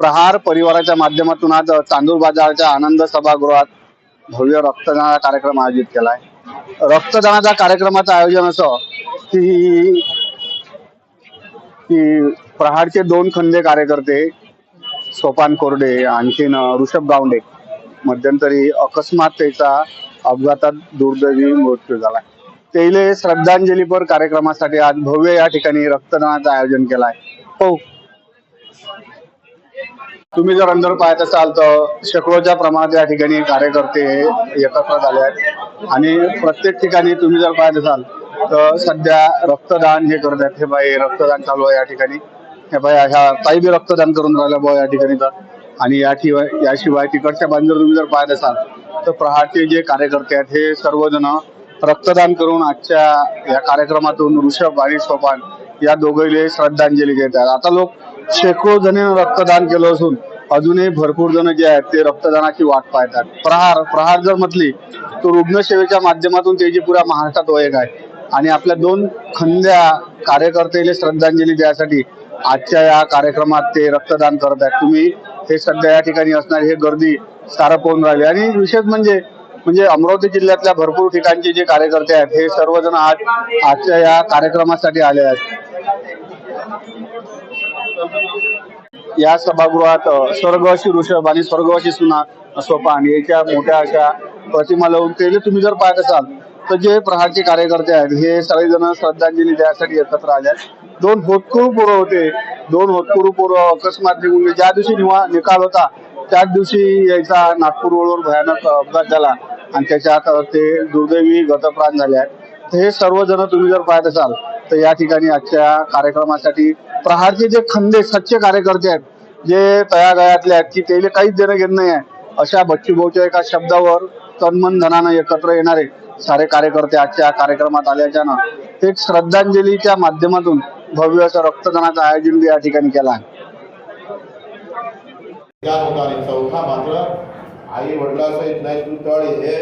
प्रहार परिवाराच्या माध्यमातून आज चांदूर बाजारच्या आनंद सभागृहात भव्य रक्तदानाचा कार्यक्रम आयोजित केलाय. रक्तदानाच्या कार्यक्रमाचं आयोजन असं की की प्रहारचे दोन खंदे कार्यकर्ते सोपान कोरडे आणखीन ऋषभ गावंडे मध्यंतरी अकस्माततेचा अपघातात दुर्दैवी मृत्यू झाला तेले श्रद्धांजलीपर कार्यक्रमासाठी आज भव्य या ठिकाणी रक्तदानाचं आयोजन केलाय. हो. तुम्ही जर अंदर पाहत असाल तर शेकडोच्या प्रमाणात या ठिकाणी कार्यकर्ते एकत्र झाले आहेत. आणि प्रत्येक ठिकाणी तुम्ही जर पाहत असाल तर सध्या रक्तदान हे करत आहेत. हे बाई रक्तदान चालू आहे या ठिकाणी. हे बाई ह्या ताई बी रक्तदान करून राहिल्या बुवा या ठिकाणी तर. आणि या ठिवाय याशिवाय तिकडच्या बाजूला तुम्ही जर पाहत असाल तर प्रहारचे जे कार्यकर्ते आहेत हे सर्वजण रक्तदान करून आजच्या या कार्यक्रमातून ऋषभ आणि सोपान या दोघेले श्रद्धांजली देत आहेत. आता लोक शेकडो जणांनी रक्तदान केलं असून अजूनही भरपूर जण जे आहेत ते रक्तदानाची वाट पाहतात. प्रहार प्रहार जर म्हटली तर रुग्णसेवेच्या माध्यमातून त्याची पुऱ्या महाराष्ट्रात ओळख आहे. आणि आपल्या दोन खंद्या कार्यकर्त्याला श्रद्धांजली द्यासाठी आजच्या या कार्यक्रमात ते रक्तदान करत आहेत. तुम्ही हे सध्या या ठिकाणी असणारी हे गर्दी सारं पाहून राहिली. आणि विशेष म्हणजे म्हणजे अमरावती जिल्ह्यातल्या भरपूर ठिकाणचे जे कार्यकर्ते आहेत हे सर्वजण आज आजच्या या कार्यक्रमासाठी आले आहेत. या सभागृहात अ, स्वर्गवासी ऋषभ आणि स्वर्गवासी सुना सोपान याच्या मोठ्या अशा प्रतिमा लावून केले तुम्ही जर पाहत असाल तर जे प्रहारचे कार्यकर्ते आहेत हे सगळेजण श्रद्धांजली द्यासाठी एकत्र आले दोन होतकुरू पोरं होते. दोन होतकुरू पोरं अकस्मात निघून ज्या दिवशी निवा निकाल होता त्याच दिवशी याचा नागपूर रोडवर भयानक अपघात झाला. आणि त्याच्यात ते दुर्दैवी गतप्राण झाले आहेत. तर हे सर्वजण तुम्ही जर पाहत असाल तर या ठिकाणी आजच्या कार्यक्रमासाठी प्रहारचे जे खंदे सच्चे कार्यकर्ते आहेत जे तयागयातले आहेत की त्याला काहीच देणं घेणं नाही आहे अशा बच्चूभाऊच्या एका शब्दावर तन्मन धनानं एकत्र येणारे सारे कार्यकर्ते आजच्या कार्यक्रमात आल्याच्यानं एक श्रद्धांजलीच्या माध्यमातून भव्य असं रक्तदानाचं आयोजन या ठिकाणी केलं आहे. चौथा मात्र आई वडिलासहित नाही तू तळ हे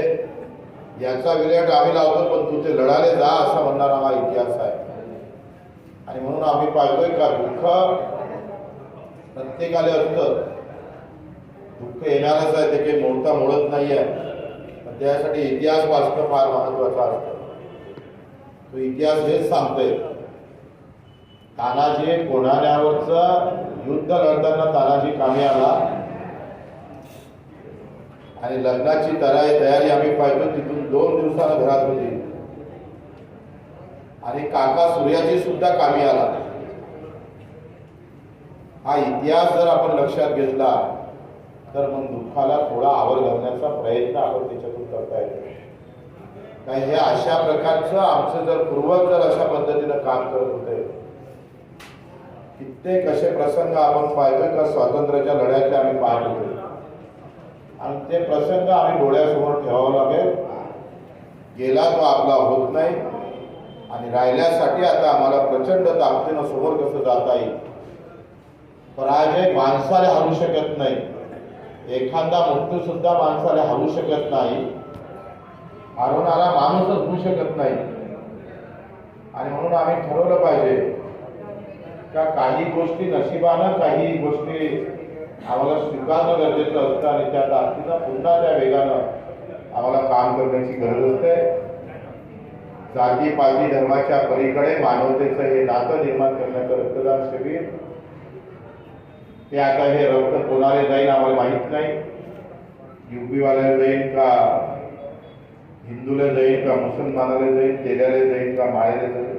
याचा विराट आम्ही लावतो पण तू ते लढाले जा असा म्हणणारा हा इतिहास आहे. आणि म्हणून आम्ही पाहतोय का दुःख प्रत्येकाला असतं. दुःख येणारच आहे ते काही मोडता मोडत नाही आहे पण त्यासाठी इतिहास वाचणं फार महत्त्वाचा असतं. तो इतिहास हेच सांगतोय. तानाजी कोणाण्यावरचं युद्ध लढताना तानाजी कामी आला? आणि लग्नाची तयारी तयारी आम्ही पाहिजे तिथून दोन दिवसानं घरात होती. आणि काका सूर्याजी सुद्धा कामी आला. हा इतिहास जर आपण लक्षात घेतला तर मग दुःखाला थोडा आवर घालण्याचा प्रयत्न आपण त्याच्यातून करता येतो. काय हे अशा प्रकारचं आमचं जर पूर्वज जर अशा पद्धतीनं काम करत होते कित्येक असे प्रसंग आपण पाहिजे का स्वातंत्र्याच्या लढ्याचे आम्ही पाहत होतो. आणि ते प्रसंग आम्ही डोळ्यासमोर ठेवावं लागेल. गेला तो आपला होत नाही. आणि राहिल्यासाठी आता आम्हाला प्रचंड ताकदीनं समोर कसं जाता येईल? पराजय माणसाला हरू शकत नाही. एखादा मृत्यू सुद्धा माणसाला हरू शकत नाही. हरवणारा माणूसच होऊ शकत नाही. आणि म्हणून आम्ही ठरवलं पाहिजे का काही गोष्टी नशिबानं काही गोष्टी आम्हाला स्वीकारणं गरजेचं असतं आणि त्या ताकदीनं पुन्हा त्या वेगानं आम्हाला काम करण्याची गरज असते. जाती पाती धर्माच्या पलीकडे मानवतेचं हे नातं निर्माण करण्याचं रक्तदान शिबिर. ते आता हे रक्त कोणाला जाईल आम्हाला माहीत नाही. युपीवाल्याला जाईल का हिंदूला जाईल का मुसलमानाला जाईल तेल्याला जाईल का माळ्याला जाईल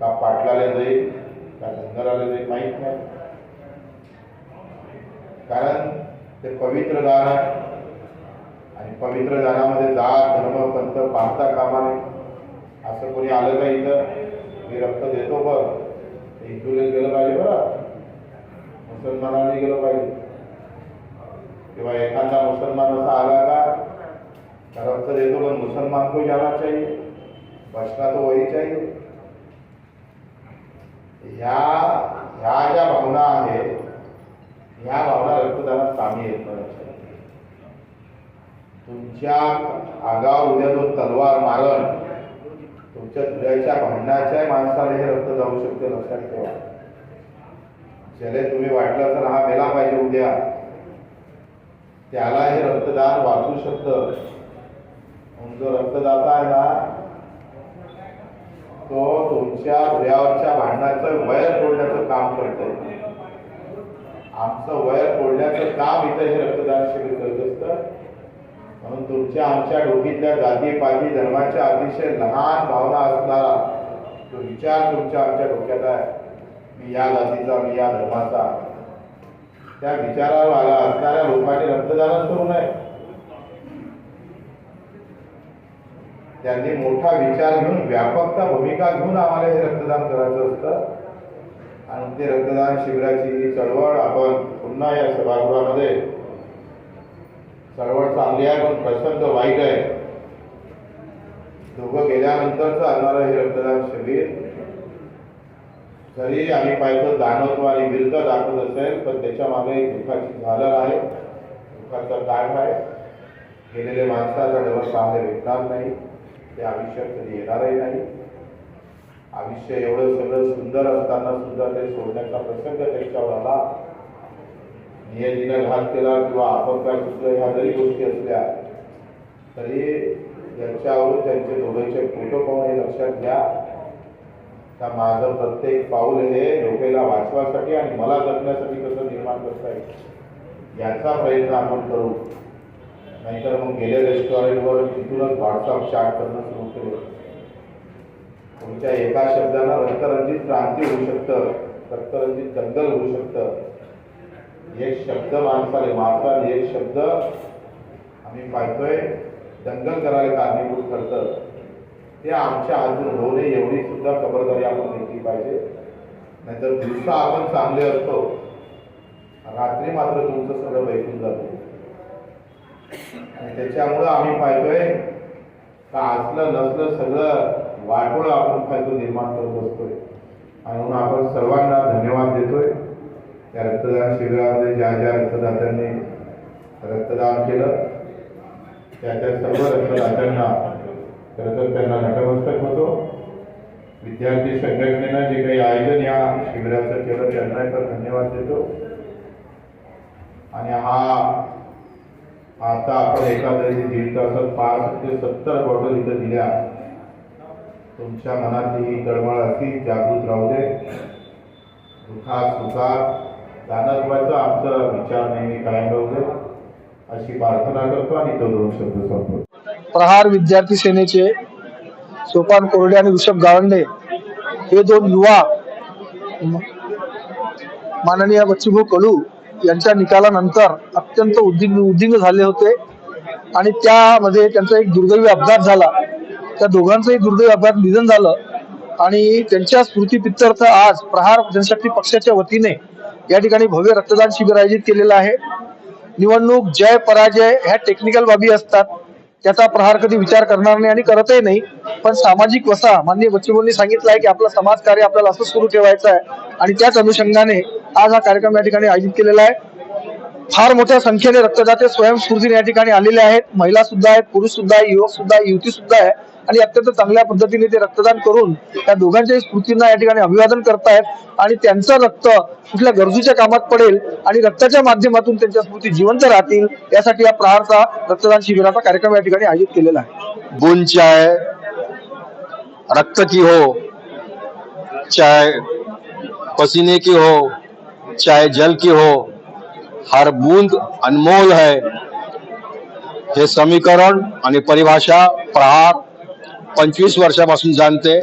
का पाटलाला जाईल का धनगराला जाईल माहीत नाही. कारण ते पवित्र दान आहे. आणि पवित्र दानामध्ये जात धर्म पंथ पाहता कामा नये असं कोणी आलं का इथं. मी रक्त देतो बघ. हिंदूने गेलं पाहिजे बरं. मुसलमानाने गेलं पाहिजे. किंवा एखादा मुसलमान असा आला का का रक्त देतो पण मुसलमान को जाना चाहिए बचना तो वही चाहिए ह्या ह्या ज्या भावना आहेत ह्या भावना रक्तदानात कामी येत नाही. तुमच्या अंगावर उद्या जो तलवार मारण तुमच्या भांडणाच्या माणसाला हे रक्त जाऊ शकते लक्षात ठेवा. ज्याला तुम्ही वाटलं तर हा मेला पाहिजे उद्या. त्याला हे रक्तदान वाचू शकतं. जो रक्तदाता आहे ना तो तुमच्या हृदयावरच्या भांडणाचं वयर तोडण्याचं काम करतोय. आमचं वयर तोडण्याचं काम इथं हे रक्तदान शिबिर करत असतं. म्हणून तुमच्या आमच्या डोकीतल्या जाती पाती धर्माच्या अतिशय लहान भावना असणारा तो विचार तुमच्या आमच्या डोक्यात आहे. मी या जातीचा मी या धर्माचा. त्या विचारावर आला असणाऱ्या लोकांनी रक्तदानच करू नये. त्यांनी मोठा विचार घेऊन व्यापकता भूमिका घेऊन आम्हाला हे रक्तदान करायचं असतं. आणि ते रक्तदान शिबिराची चळवळ आपण पुन्हा या सभागृहामध्ये चळवळ चांगली आहे पण प्रसंग वाईट आहे. दोघं गेल्यानंतर चालणार हे रक्तदान शिबिर. जरी आम्ही पाहिजे दानत्व आणि विरुद्ध दाखवत असेल पण त्याच्यामागे एक दुःखाची झालर आहे. दुःखाचा काळ आहे. गेलेले माणसाचा डबल पाहायला भेटणार नाही. ते आयुष्यात कधी येणारही नाही. आयुष्य एवढं सगळं सुंदर असताना सुद्धा ते सोडण्याचा प्रसंग त्याच्यावर आला. नियतीनं घात केला किंवा आपण काय चुकलं ह्या जरी गोष्टी असल्या तरी यांच्यावरून त्यांचे दोघांचे फोटो पाहून हे लक्षात घ्या. का माझं प्रत्येक पाऊल हे लोकेला वाचवासाठी आणि मला जगण्यासाठी कसं निर्माण करता येईल? याचा प्रयत्न आपण करू. नाहीतर मग गेले रेस्टॉरंटवर तिथूनच व्हॉट्सअप चॅट करणं सुरू केलं. तुमच्या एका शब्दानं रक्तरंजित क्रांती होऊ शकतं रक्तरंजित दंगल होऊ शकतं. एक शब्द माणसाने मारतात एक शब्द आम्ही पाहतोय दंगल करायला कारणीभूत ठरतं. ते आमच्या हातून होऊ नये एवढी सुद्धा खबरदारी आपण घेतली पाहिजे. नाहीतर दिवसा आपण चांगले असतो. रात्री मात्र तुमचं सगळं बैठून जातं. आणि त्याच्यामुळं आम्ही पाहतोय का असलं नसलं सगळं वाटोळं आपण पाहतो निर्माण करत असतोय आणि म्हणून आपण सर्वांना धन्यवाद देतोय. त्या रक्तदान शिबिरामध्ये ज्या ज्या रक्तदात्यांनी रक्तदान केलं त्या त्या सर्व रक्तदात्यांना खरं तर त्यांना नटमस्तक होतो. विद्यार्थी संघटनेनं जे काही आयोजन या शिबिराचं केलं त्यांनाही तर धन्यवाद देतो. आणि हा आता आपण एखाद्या दीड तासात पाच ते सत्तर बॉटल इथं दिल्या. तुमच्या मनातली ही तळमळ अशी जागृत राहू दे. दुःखात सुखात दानत्वाचा आमचा विचार नेहमी कायम राहू अशी प्रार्थना करतो आणि तो दोन शब्द सांगतो प्रहार विद्यार्थी सेनेचे सोपान कोरडे आणि ऋषभ गावंडे हे दोन युवा माननीय बच्चूभाऊ कडू यांच्या निकालानंतर अत्यंत उद्विग्न उद्विग्न झाले होते. आणि त्यामध्ये त्यांचा एक दुर्दैवी अपघात झाला. त्या दोघांचंही दुर्दैवी अपघात निधन झालं. आणि त्यांच्या स्मृतीपित्तर्थ आज प्रहार जनशक्ती पक्षाच्या वतीने या ठिकाणी भव्य रक्तदान शिबिर आयोजित केलेलं आहे. निवडणूक जय पराजय ह्या टेक्निकल बाबी असतात. त्याचा प्रहार कधी विचार करणार नाही आणि करतही नाही. पण सामाजिक वसा माननीय बच्चूभाऊंनी सांगितलं आहे की आपलं समाजकार्य आपल्याला असं सुरू ठेवायचं आहे. आणि त्याच अनुषंगाने आज हा कार्यक्रम या ठिकाणी आयोजित केलेला आहे. फार मोठ्या संख्येने रक्तदाते स्वयंस्फूर्तीने या ठिकाणी आलेले आहेत. महिला सुद्धा आहेत पुरुष सुद्धा आहे युवक सुद्धा आहे युवती सुद्धा आहे. आणि अत्यंत चांगल्या पद्धतीने ते रक्तदान करून त्या दोघांच्याही स्मृतींना या ठिकाणी अभिवादन करतायत. आणि त्यांचं रक्त कुठल्या गरजूच्या कामात पडेल आणि रक्ताच्या माध्यमातून त्यांच्या स्मृती जिवंत राहतील यासाठी या प्रहारचा रक्तदान शिबिराचा कार्यक्रम या ठिकाणी आयोजित केलेला आहे. बूंद चाहे रक्त की हो चाहे पसीने की हो चाहे जल की हो हर बूंद अनमोल है। हे समीकरण आणि परिभाषा प्रहार पंचवीस वर्षापासून जाणते.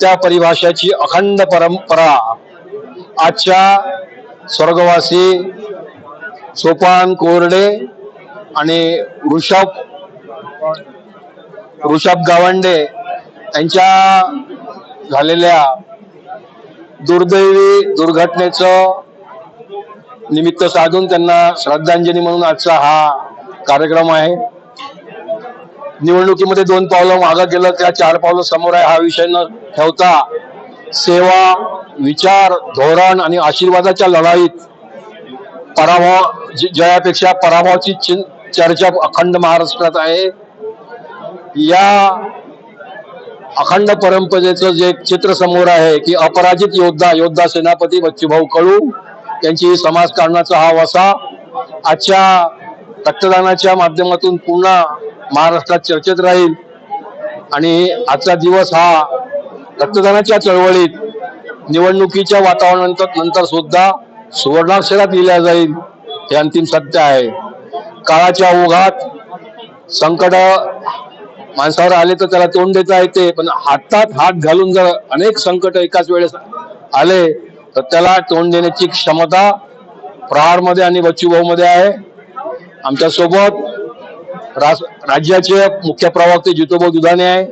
त्या परिभाषाची अखंड परंपरा आजच्या स्वर्गवासी सोपान कोरडे आणि ऋषभ ऋषभ गावंडे यांच्या झालेल्या दुर्दैवी दुर्घटनेचं निमित्त साधून त्यांना श्रद्धांजली म्हणून आजचा हा कार्यक्रम आहे. निवडणुकीमध्ये दोन पावलं मागं गेलं त्या चार पावलं समोर आहे. हा विषय न ठेवता सेवा विचार धोरण आणि आशीर्वादाच्या लढाईत पराभव जयापेक्षा पराभवाची चर्चा अखंड महाराष्ट्रात आहे. या अखंड परंपरेचं जे चित्र समोर आहे की अपराजित योद्धा योद्धा सेनापती बच्चूभाऊ कळू यांची समाजकारणाचा हा वसा आजच्या रक्तदानाच्या माध्यमातून पुन्हा महाराष्ट्रात चर्चेत राहील. आणि आजचा दिवस हा रक्तदानाच्या चळवळीत निवडणुकीच्या वातावरणानंतर नंतर सुद्धा सुवर्णाक्षरात लिहिल्या जाईल. हे अंतिम सत्य आहे. काळाच्या ओघात संकट माणसावर आले तर त्याला तोंड देता येते. पण हातात हात घालून जर अनेक संकट एकाच वेळेस आले तर त्याला तोंड देण्याची क्षमता प्रहारमध्ये आणि बच्चूभाऊ मध्ये आहे. आमच्यासोबत राज्याचे मुख्य प्रवक्ते जितोबा दुधाने आहे.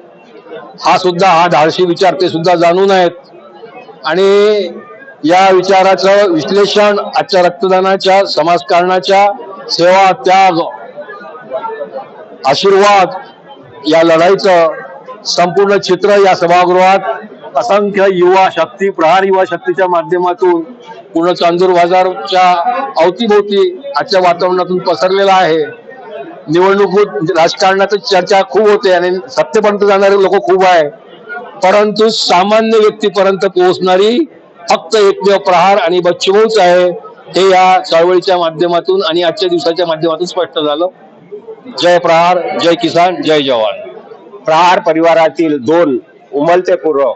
हा सुद्धा हा धाडशी विचार ते सुद्धा जाणून आहेत. आणि या विचाराचं विश्लेषण आजच्या रक्तदानाच्या समाजकारणाच्या सेवा त्याग आशीर्वाद या लढाईचं संपूर्ण चित्र या सभागृहात असंख्य युवा शक्ती प्रहार युवा शक्तीच्या माध्यमातून पूर्ण चांदूर बाजारच्या अवतीभोवती आजच्या वातावरणातून पसरलेला आहे. निवडणूक राजकारणाची चर्चा खूप होते आणि सत्तेपर्यंत जाणारे लोक खूप आहे परंतु सामान्य व्यक्तीपर्यंत पोहोचणारी फक्त एकमेव प्रहार आणि बच्चूभाऊच आहे. हे या चळवळीच्या माध्यमातून आणि आजच्या दिवसाच्या माध्यमातून स्पष्ट झालं. जय प्रहार जय किसान जय जवान. प्रहार परिवारातील दोन उमलते पूर्व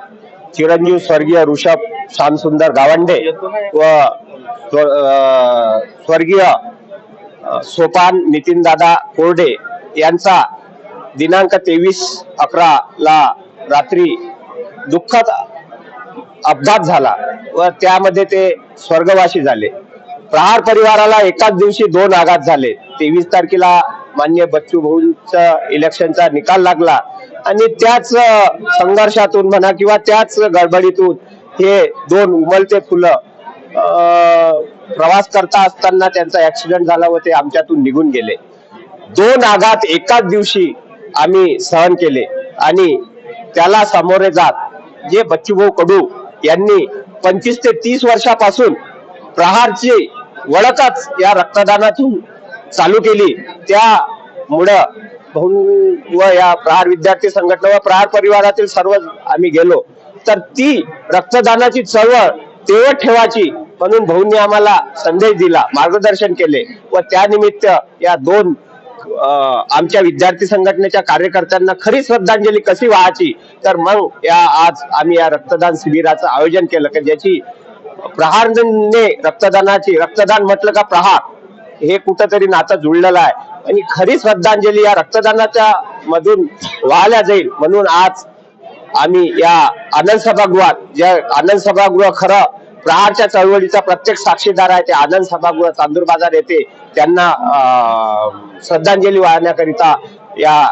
चिरंजीव स्वर्गीय ऋषभ श्यामसुंदर गावंडे व स्वर्गीय सोपान नितीनदादा कोरडे यांचा दिनांक तेवीस अकरा ला रात्री दुःखद अपघात झाला व त्यामध्ये ते स्वर्गवासी झाले. प्रहार परिवाराला एकाच दिवशी दोन आघात झाले. तेवीस तारखेला मान्य बच्चू भाऊंचा इलेक्शनचा निकाल लागला आणि त्याच संघर्षातून म्हणा किंवा त्याच गडबडीतून हे दोन उमलते फुलं प्रवास करता असताना त्यांचा ऍक्सिडेंट झाला व ते आमच्यातून निघून गेले. दोन आघात एकाच दिवशी आम्ही सहन केले आणि त्याला सामोरे जात जे बच्चूभाऊ कडू यांनी पंचवीस ते तीस वर्षापासून प्रहारची वळखच या रक्तदानातून चालू केली. त्यामुळं भाऊ व या प्रहार विद्यार्थी संघटना व प्रहार परिवारातील सर्व आम्ही गेलो. तर ती रक्तदानाची चळवळ तेवढ ठेवायची. म्हणून भाऊंनी आम्हाला संदेश दिला मार्गदर्शन केले व त्यानिमित्त या दोन आमच्या विद्यार्थी संघटनेच्या कार्यकर्त्यांना खरी श्रद्धांजली कशी व्हायची? तर मग या आज आम्ही या रक्तदान शिबिराचं आयोजन केलं. की ज्याची प्रहारने रक्तदानाची रक्तदान म्हटलं का प्रहार हे कुठंतरी नातं जुळलेलं आहे. आणि खरी श्रद्धांजली या रक्तदानाच्या मधून व्हायला जाईल. म्हणून आज आम्ही या आनंद सभागृहात ज्या आनंद सभागृह खरं प्रहारच्या चळवळीचा प्रत्येक साक्षीदार आहे ते आनंद सभागृह चांदूर बाजार येथे त्यांना श्रद्धांजली वाहण्याकरिता या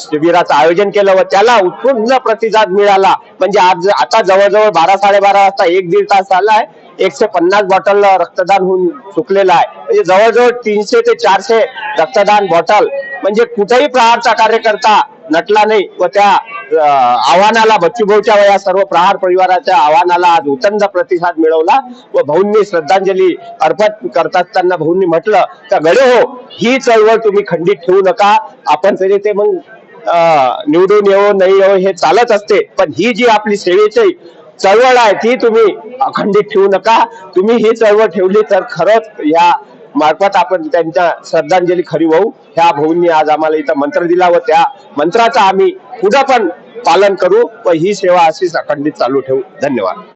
शिबिराचं आयोजन केलं व त्याला उत्पूर्ण प्रतिसाद मिळाला. म्हणजे आज आता जवळजवळ बारा साडेबारा वाजता एक दीड तास झालाय एकशे पन्नास बॉटल रक्तदान होऊन चुकलेलं आहे. म्हणजे जवळजवळ तीनशे ते चारशे रक्तदान बॉटल. म्हणजे कुठेही प्रहारचा कार्यकर्ता नटला नाही व त्या आव्हानाला बच्चूभाऊच्या व या सर्व प्रहार परिवाराच्या आव्हानाला आज उतंद प्रतिसाद मिळवला व भाऊंनी श्रद्धांजली अर्पण करत असताना भाऊंनी म्हटलं तर गडे हो ही चळवळ तुम्ही खंडित ठेवू नका आपण तरी ते मग निवडून येऊ नाही येऊ हे चालत असते पण ही जी आपली सेवेची चळवळ आहे ती तुम्ही अखंडित ठेवू नका तुम्ही ही चळवळ ठेवली तर खरंच या मार्फत आपण त्यांच्या श्रद्धांजली खरी होऊ. ह्या भाऊंनी आज आम्हाला इथं मंत्र दिला व त्या मंत्राचा आम्ही पुढं पण पालन करू व ही सेवा अशीच अखंडित चालू ठेवू. धन्यवाद.